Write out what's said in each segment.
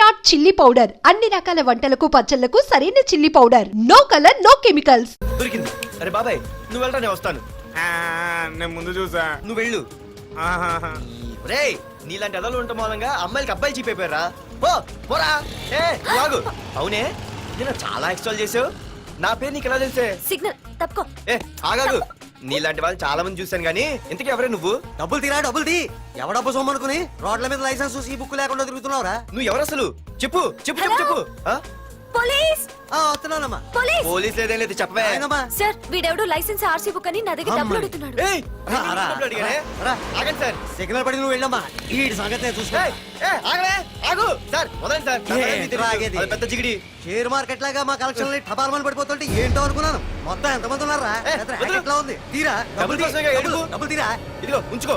Virat chilli powder. అన్ని రకాల వంటలకు పచ్చళ్ళకు సరైన chilli powder. No colour no chemicals దొరికింది. అరే బాబాయ్ నువ్వు వెళ్ళరా నేను వస్తాను. ఆ, నేను ముందు చూసా. నువ్వు వెళ్ళు. ఆహాహా. రే నీలాంటి అదలు ఉండటం మూలంగా అమ్మాయిలకి అబ్బాయిలు చీపైపోయారా పో పోరా. ఏ నువ్వు ఆగు. అవునే? నేను చాలా ఎక్స్ట్రాల్ చేసావు. నా పేరు నీకు ఎలా తెలిసే? సిగ్నల్ తప్పుకో. ఏ ఆగాగు. నీలాంటి వాళ్ళు చాలా మంది చూశాను కానీ ఇంతకీ ఎవరే నువ్వు? డబ్బులు తీరా డబ్బులు తీ. ఎవడబ్బు సొమ్మనుకుని రోడ్ల మీద లైసెన్స్ ఈ బుక్ లేకుండా తిరుగుతున్నావురా? నువ్వు ఎవరు అసలు? చెప్పు చెప్పు చెప్పు చెప్పు. ఆ? పోలీస్! ఆ, వస్తున్నానమ్మా. పోలీస్! పోలీస్ లేదేం లేదు చెప్పవే. ఆయనమ్మా. సార్ వీడెవడో లైసెన్స్ ఆర్సీ బుక్ అని నా దగ్గర డబ్బులు. అడుగుతున్నాడు. ఏయ్, రా, రా, డబ్బులు అడిగానే? రా. ఆగండి సార్. సిగ్నల్ పడి నువ్వు వెళ్ళమ్మా. ఈ సంగతి నేను చూసుకో ఏయ్, ఏ, ఆగలే ఆగు. Sir sir. నా తెలుసు. ఆగేది. అది పెద్ద జిగిడి. షేర్ మార్కెట్ లాగా మా కలెక్షన్ టపాల్మని పడిపోతుంటే ఏంటో అనుకున్నాను. మొత్తం ఎంతమంది ఉన్నారా? ఏ, పెద్ద వదిలు. racket లా ఉంది? తీరా. డబ్బులు డబ్బులు తీ. కోసమేగా డబ్బులు, ఏడుపు. డబ్బులు తీరా? ఇదిగో ఉంచుకో.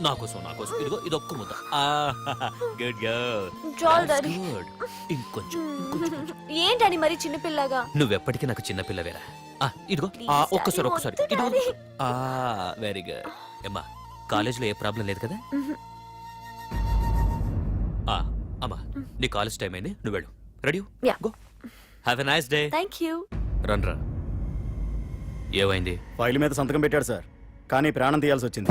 నా కోసం నా కోసం. ఇదిగో ఇది ఒక్క ముద్ద గుడ్ గర్ల్. చాలు డాడీ గుడ్ ఇంకొంచెం ఏంటని మరి చిన్నపిల్లగా? నువ్వెప్పటికీ నాకు చిన్న పిల్లవేరా? ఆ, ఇదిగో Please, ఆ, daddy, ఒక్కసారి ఒక్కసారి. వద్దు, ఇదిగో daddy. ఆ వెరీ గుడ్ అమ్మా కాలేజీలో ఏ ప్రాబ్లం లేదు కదా? ఆ, అమ్మా నీ కాలేజ్ టైం అయింది నువ్వు వెళ్ళు. Ready Yeah. Go have a nice day thank you run రా ఏమైంది? ఫైల్ మీద సంతకం పెట్టాడు సార్. కానీ ప్రాణం తీయాల్సి వచ్చింది.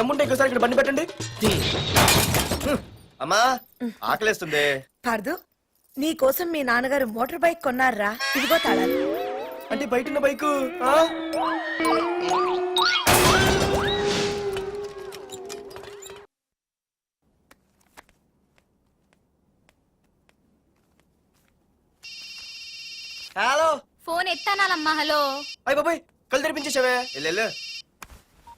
దమ్ముంటే ఇంకోసారి ఇక్కడ బండి పెట్టండి. హ్మ్. అమ్మా ఆకలేస్తుంది. పార్దు నీ కోసం మీ నాన్నగారు మోటార్ బైక్ కొన్నారా? ఇదిగో తాళాలు. అంటే బయట ఉన్న బైకు ఆ? హలో. ఫోన్ ఎత్తానాలమ్మా హలో. అయ్య బాబాయ్ కళ్ళు తెరిపించేసావే వెళ్ళు.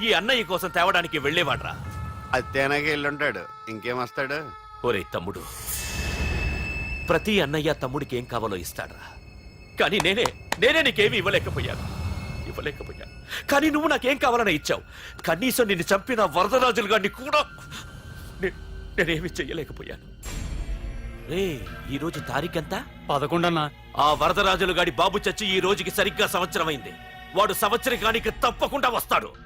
ఈ అన్నయ్య కోసం తేవడానికి వెళ్ళేవాడ్రా. అత్తేనాగే వెళ్ళుంటాడు ఇంకేం వస్తాడు? ఒరే తమ్ముడు ప్రతి అన్నయ్య తమ్ముడికి ఏం కావాలో ఇస్తాడ్రా. కానీ నేనే నేనే నీకేమీ ఇవ్వలేకపోయాను. ఇవ్వలేకపోయా కానీ నువ్వు నాకేం కావాలని ఇచ్చావు. కనీసం నిన్ను చంపిన వరదరాజులు గారిని కూడా నే- నేనేమి చెయ్యలేకపోయాను. రే ఈ రోజు తారీఖెంత? పదకొండన్నా. ఆ వరదరాజులు గాడి బాబు చచ్చి ఈ రోజుకి సరిగ్గా సంవత్సరమైంది. వాడు సంవత్సరికానికి తప్పకుండా వస్తాడు.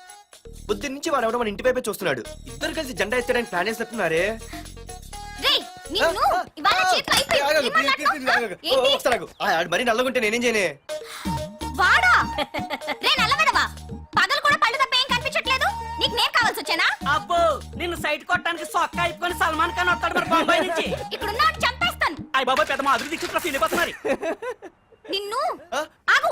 పొద్దున్న నుంచి వాడు ఎవడో మన ఇంటి వైపే చూస్తున్నాడు. ఇద్దరు కలిసి జెండా ఎత్తడానికి ప్లాన్ మాట్లాడుతున్నావ్? ఏంటి? మరి నల్లగుంటే నేనేం చేయనే? వాడా? రే నల్లగడవా పగలు కూడా పళ్ళు తప్ప ఏం కనిపించట్లేదు? నీకు నేను కావాల్సి వచ్చానా? అబ్బో నిన్ను సైట్ కొట్టడానికి సొక్క అయిపోయి సల్మాన్ ఖాన్ వస్తాడు మరి బొంబాయి నుంచి. వాడిని చంపేస్తాను. అయ్య బాబా పెద్ద మా దిక్కు సీన్ అయిపోతున్నారు? నిన్ను ఆగు.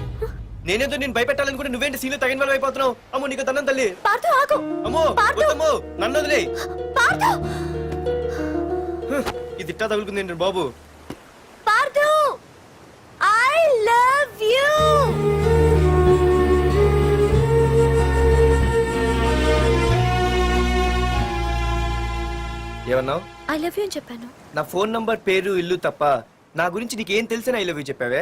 నేనేదో నేను భయపెట్టాలనుకుంటే నువ్వేంటి సీన్లు తగిన వాళ్ళు అయిపోతున్నావు? అమ్మో నీకు దండం తల్లి. పార్థు ఆగు. అమ్మో పార్థు! వద్దమ్మో నన్ను వదిలే. పార్థు. ఇది తగులుకుంది ఏంటి బాబు? పార్థు ఐ లవ్ యూ ఏమన్నావు? ఐ లవ్ యూ అని చెప్పాను. నా ఫోన్ నంబర్ పేరు ఇల్లు తప్ప నా గురించి నీకేం తెలిసిన ఐ లవ్ యూ చెప్పావే?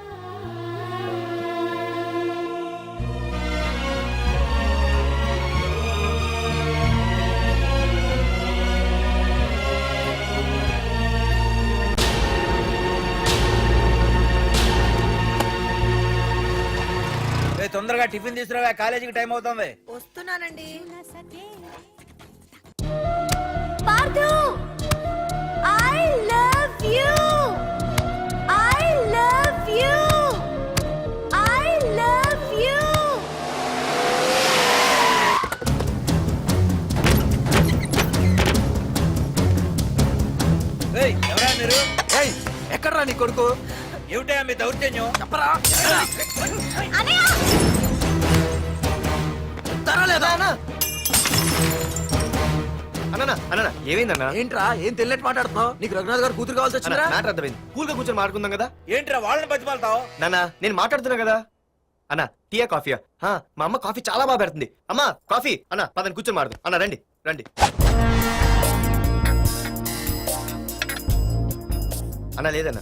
తొందరగా టిఫిన్ తీసుకురావా కాలేజీకి టైం అవుతుంది. వస్తున్నానండి. I love you I love you I love you రేయ్, ఎవరా మీరు? ఎక్కడ్రా నీ కొడుకు? ఏమిటా మీ దౌర్జన్యం? చెప్పరా అన్న అన్న ఏమైందన్నా? ఏంట్రా ఏం తెలియట్ మాట్లాడుతున్నావు? నీకు రఘునాథ్ గారు కూతురు కావాల్సి వచ్చిందిరా? మ్యాటర్ అర్థమైంది. కూల్గా కూర్చొని మాట్లాడుకుందాం కదా? ఏంట్రా వాళ్ళని బతిమాలతావు? నాన్న నేను మాట్లాడుతున్నా కదా? అన్న టీయా కాఫీయా? హా, మా అమ్మ కాఫీ చాలా బాగా పెడుతుంది. అమ్మా కాఫీ! అన్న పదని కూర్చొని అన్న రండి రండి. అన్న లేదన్న.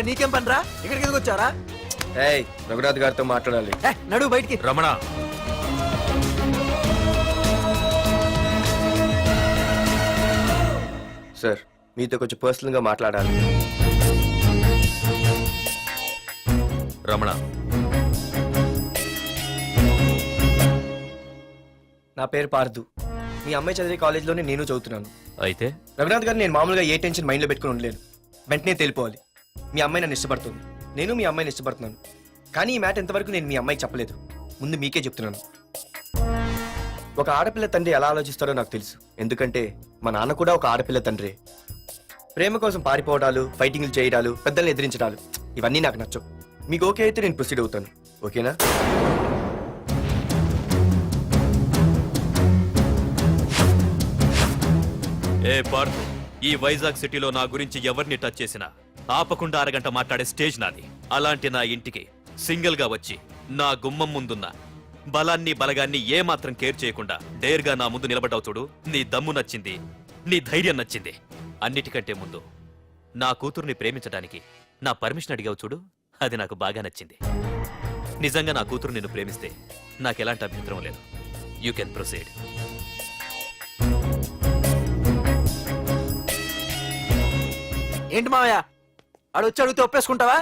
ఇక్కడ నీకేం పనిరా? ఇక్కడికి ఎందుకు వచ్చారా ఏయ్ రఘునాథ్ గారితో మాట్లాడాలి. ఏ నడు బయటికి. రమణ. సార్ మీతో కొంచెం పర్సనల్గా మాట్లాడాలి. రమణ. నా పేరు పార్దు. మీ అమ్మాయి చదివే కాలేజ్లోనే నేను చదువుతున్నాను. అయితే? రఘునాథ్ గారు నేను మామూలుగా ఏ టెన్షన్ మైండ్లో పెట్టుకుని ఉండలేను. వెంటనే తెలిపోవాలి. మీ అమ్మాయి నన్ను ఇష్టపడుతుంది. నేను మీ అమ్మాయిని ఇష్టపడుతున్నాను. కానీ ఈ మ్యాట్ ఎంతవరకు నేను మీ అమ్మాయి చెప్పలేదు. ముందు మీకే చెప్తున్నాను. ఒక ఆడపిల్ల తండ్రి ఎలా ఆలోచిస్తారో నాకు తెలుసు. ఎందుకంటే మా నాన్న కూడా ఒక ఆడపిల్ల తండ్రి. ప్రేమ కోసం పారిపోవడాలు ఫైటింగ్లు చేయడాలు పెద్దల్ని ఎదిరించడాలు ఇవన్నీ నాకు నచ్చవు. మీకు ఓకే అయితే నేను ప్రొసీడ్ అవుతాను. ఓకేనా? ఏ పార్త్ ఈ వైజాగ్ సిటీలో నా గురించి ఎవరిని టచ్ చేసినా? ఆపకుండా అరగంట మాట్లాడే స్టేజ్ నాది. అలాంటి నా ఇంటికి సింగిల్గా వచ్చి నా గుమ్మం ముందున్న బలాన్ని బలగాన్ని ఏమాత్రం కేర్ చేయకుండా డేర్గా నా ముందు నిలబడ్డావు చూడు. నీ దమ్ము నచ్చింది నీ ధైర్యం నచ్చింది. అన్నిటికంటే ముందు నా కూతుర్ని ప్రేమించడానికి నా పర్మిషన్ అడిగావు చూడు. అది నాకు బాగా నచ్చింది. నిజంగా నా కూతురు నిన్ను ప్రేమిస్తే నాకు ఎలాంటి అభ్యంతరం లేదు. You can proceed. ఏంటి మావయ్య? ఆడు వచ్చి అడిగితే ఒప్పేసుకుంటావా?